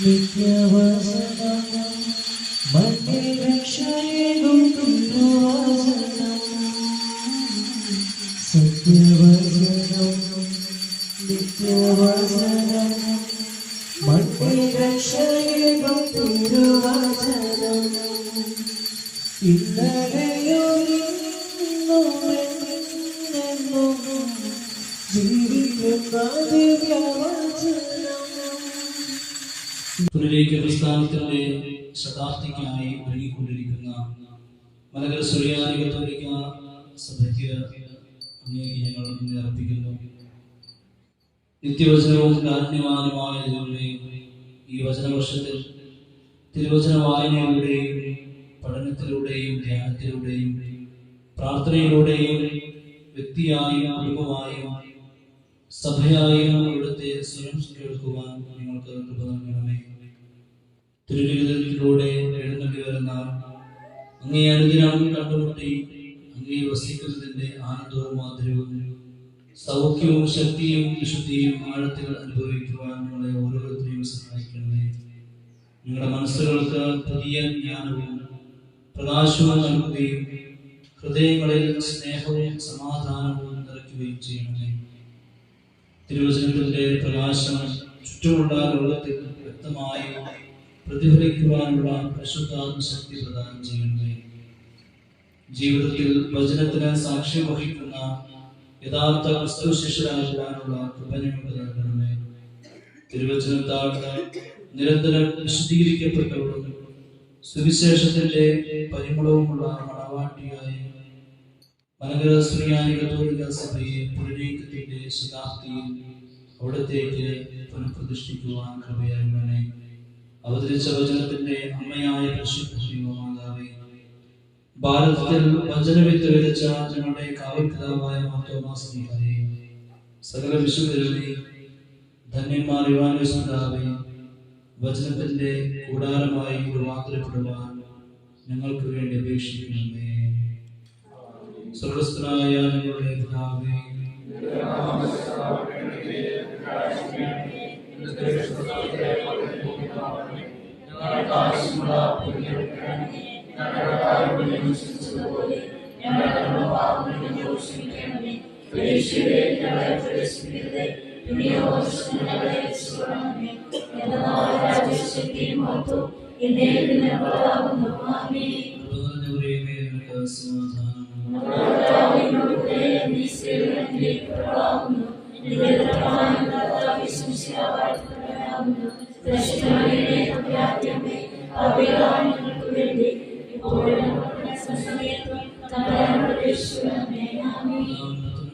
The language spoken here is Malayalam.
നിത്യവസനം സത്യവചനം നിത്യവചനം. മന്യരക്ഷയേകും തിരുവചനം ഇന്നലെയൊന്നും ജീവിക്കുന്ന ദിവ്യവചനം പുനരേക്ക പ്രസ്ഥാനത്തിന്റെ ശതാബ്ദിക്കായി ഒരുങ്ങിക്കൊണ്ടിരിക്കുന്ന മലകര സുറിയാനി സഭയ്ക്ക് അങ്ങേക്ക് ഞങ്ങൾ ഇന്ന് നിത്യവചനവും കാരുണ്യവാനുമായ ദൈവമേ, ഈ വചനവർഷത്തിൽ തിരുവചന വായനയിലൂടെയും പഠനത്തിലൂടെയും ധ്യാനത്തിലൂടെയും പ്രാർത്ഥനയിലൂടെയും വ്യക്തിയായും കുടുംബമായും സഭയായും ഇവിടുത്തെ സ്വയം കേൾക്കുവാൻ നിങ്ങൾക്ക് കൃപ നൽകണമേ. അങ്ങേ അനുദിനം കണ്ടുമുട്ടി അങ്ങേ വസിക്കുന്നതിന്റെ ആനന്ദവും മാധുര്യവും സൗഖ്യവും ശക്തിയും വിശുദ്ധിയും ആഴത്തിൽ അനുഭവിക്കുവാൻ നിങ്ങളെ ഓരോരുത്തരെയും സഹായിക്കണമേ. നിങ്ങളുടെ മനസ്സുകൾക്ക് പുതിയ ജ്ഞാനവും പ്രകാശവും നൽകുകയും ഹൃദയങ്ങളിൽ സ്നേഹവും സമാധാനവും നിറയ്ക്കുകയും ചെയ്യണമേ. തിരുവചനത്തിന്റെ പ്രകാശം ചുറ്റുമുള്ള ലോകത്തിൽ വ്യക്തമായി പ്രതിഫലിക്കുവാനുള്ള പരിശുദ്ധാത്മ ശക്തി പ്രദാനം ചെയ്യണമേ ജീവിതത്തിൽ വചനത്തിന് സാക്ഷ്യം വഹിക്കുന്ന യഥാർത്ഥ ക്രിസ്തു ശിഷ്യരാകുവാനുള്ള കൃപ നൽകണമേ. നിരന്തരം വിശദീകരിക്കപ്പെട്ടവരും സുവിശേഷത്തിന്റെ പരിമളവുമുള്ള മണവാട്ടിയായി മനകര ശ്രീയാനി കത്തോലിക്ക സഭയെ പുനരേക്കത്തിന്റെ ശതാബ്ദിയിൽ അവിടത്തേക്ക് പുനഃപ്രതിഷ്ഠിക്കുവാൻ കൃപയായിരുന്നേ അവതരിച്ച വചനത്തിന്റെ അമ്മയായ പരിശുദ്ധ മാതാവേ ഭാരതത്തിൽ വചനവിത്ത് വിതച്ച ഞങ്ങളുടെ കാവൽപിതാവായ സകല വിശുദ്ധരുടെ ധന്യന്മാർ യുവാനുസ്മൃതാവെ വചനത്തിന്റെ കൂടാരമായി രൂപാന്തരപ്പെടുവാൻ ഞങ്ങൾക്ക് വേണ്ടി അപേക്ഷിക്കണമേ. സ്വർഗസ്ഥനായ ഞങ്ങളുടെ പിതാവേ ഞങ്ങൾക്ക് ആവശ്യമുള്ള ഞങ്ങളുടെ കാര്യങ്ങളെ ഞങ്ങളുടെ പാപങ്ങളെ ക്ഷമിക്കണമേ പരീക്ഷയിലെ ഞങ്ങളെ പ്രവേശിപ്പിക്കരുത് ഇനിയോ ഞങ്ങളെ രക്ഷിക്കണമേ രാജ്യശക്തിയും മഹത്വം എന്നേക്കുന്ന പ്രതാപം ആമേ കൃപനിറഞ്ഞവരേ, നിങ്ങൾക്ക് സമാധാനം നാം പരിശുദ്ധാത്മാവിന്റെ സ്തുതി